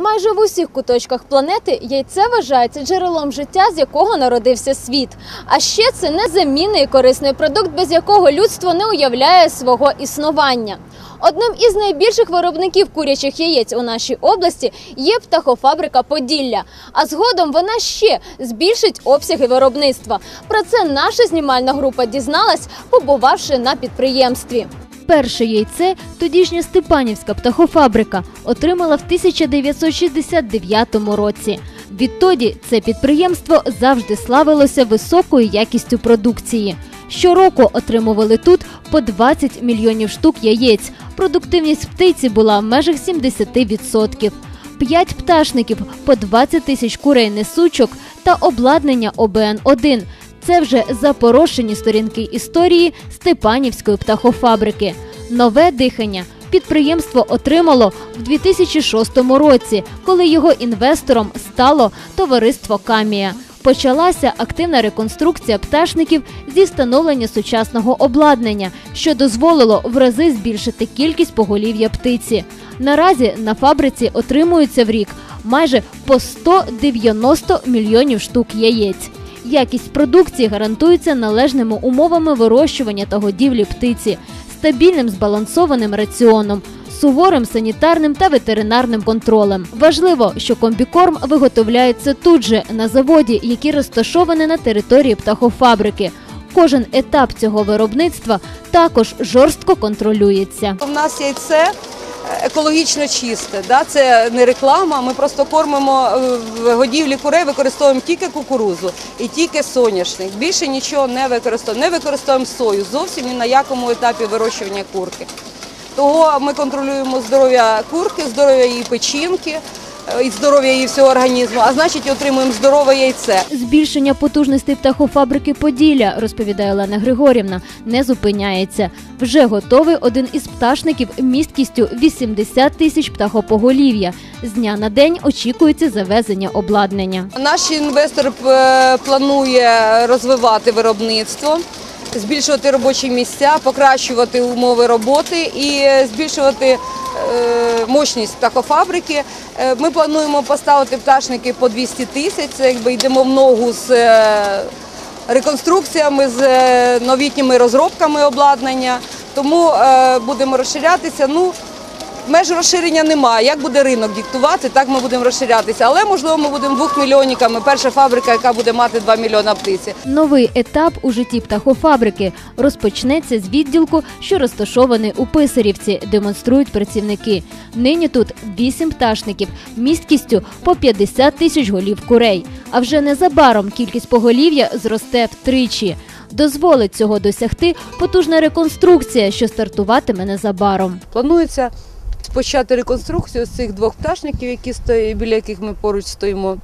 Майже в усіх куточках планети яйце вважається джерелом життя, з якого народився світ. А ще це незамінний корисний продукт, без якого людство не уявляє свого існування. Одним із найбільших виробників курячих яєць у нашій області є птахофабрика Поділля. А згодом вона ще збільшить обсяги виробництва. Про це наша знімальна група дізналась, побувавши на підприємстві. Перше яйце тодішня Степанівська птахофабрика отримала в 1969 році. Відтоді це підприємство завжди славилося високою якістю продукції. Щороку отримували тут по 20 мільйонів штук яєць. Продуктивність птиці була в межах 70%. П'ять пташників по 20 тисяч курей несучок та обладнання ОБН-1 – це вже запорошені сторінки історії Степанівської птахофабрики. Нове дихання підприємство отримало в 2006 році, коли його інвестором стало товариство Камія. Почалася активна реконструкція пташників зі встановлення сучасного обладнання, що дозволило в рази збільшити кількість поголів'я птиці. Наразі на фабриці отримується в рік майже по 190 мільйонів штук яєць. Якість продукції гарантується належними умовами вирощування та годівлі птиці, стабільним збалансованим раціоном, суворим санітарним та ветеринарним контролем. Важливо, що комбікорм виготовляється тут же на заводі, який розташований на території птахофабрики. Кожен етап цього виробництва також жорстко контролюється. У нас яйце екологічно чисте. Да? Це не реклама. Ми просто кормимо е, в годівлі курей, використовуємо тільки кукурузу і тільки соняшник. Більше нічого не використовуємо. Не використовуємо сою зовсім ні на якому етапі вирощування курки. Того ми контролюємо здоров'я курки, здоров'я її печінки е, і здоров'я її всього організму, а значить отримуємо здорове яйце. Збільшення потужностей птахофабрики Поділля, розповідає Олена Григорівна, не зупиняється. Вже готовий один із пташників місткістю 80 тисяч птахопоголів'я. З дня на день очікується завезення обладнання. Наш інвестор е, планує розвивати виробництво, збільшувати робочі місця, покращувати умови роботи і збільшувати е, мощність птахофабрики. Е, Ми плануємо поставити пташники по 200 тисяч. Це якби йдемо в ногу з е, реконструкціями, з е, новітніми розробками обладнання. Тому е, будемо розширятися. Ну, Меж розширення немає. Як буде ринок диктувати, так ми будемо розширятися. Але можливо ми будемо двохмільйонниками. Перша фабрика, яка буде мати 2 мільйона птиці. Новий етап у житті птахофабрики розпочнеться з відділку, що розташований у Писарівці, демонструють працівники. Нині тут вісім пташників, місткістю по 50 тисяч голів курей. А вже незабаром кількість поголів'я зросте втричі. Дозволить цього досягти потужна реконструкція, що стартуватиме незабаром. Планується почати реконструкцію з цих двох пташників, які стоять, біля яких ми поруч стоїмо.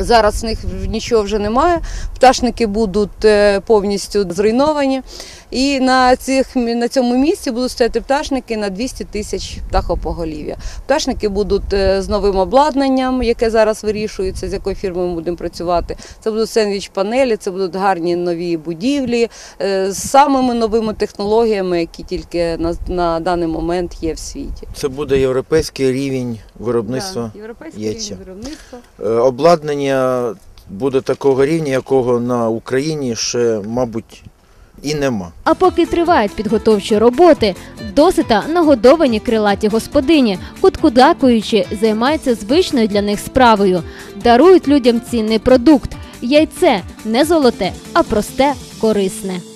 Зараз з них нічого вже немає. Пташники будуть е, повністю зруйновані. І на, цих, на цьому місці будуть стояти пташники на 200 тисяч птахопоголів'я. Пташники будуть е, з новим обладнанням, яке зараз вирішується, з якою фірмою ми будемо працювати. Це будуть сендвіч-панелі, це будуть гарні нові будівлі е, з самими новими технологіями, які тільки на, на даний момент є в світі. Це буде європейський рівень виробництва. Європейське яйця. виробництво. Е, Обладнання буде такого рівня, якого на Україні ще, мабуть, і нема. А поки тривають підготовчі роботи, досита нагодовані крилаті господині, куткудакуючи, займаються звичною для них справою, дарують людям цінний продукт. Яйце не золоте, а просте, корисне.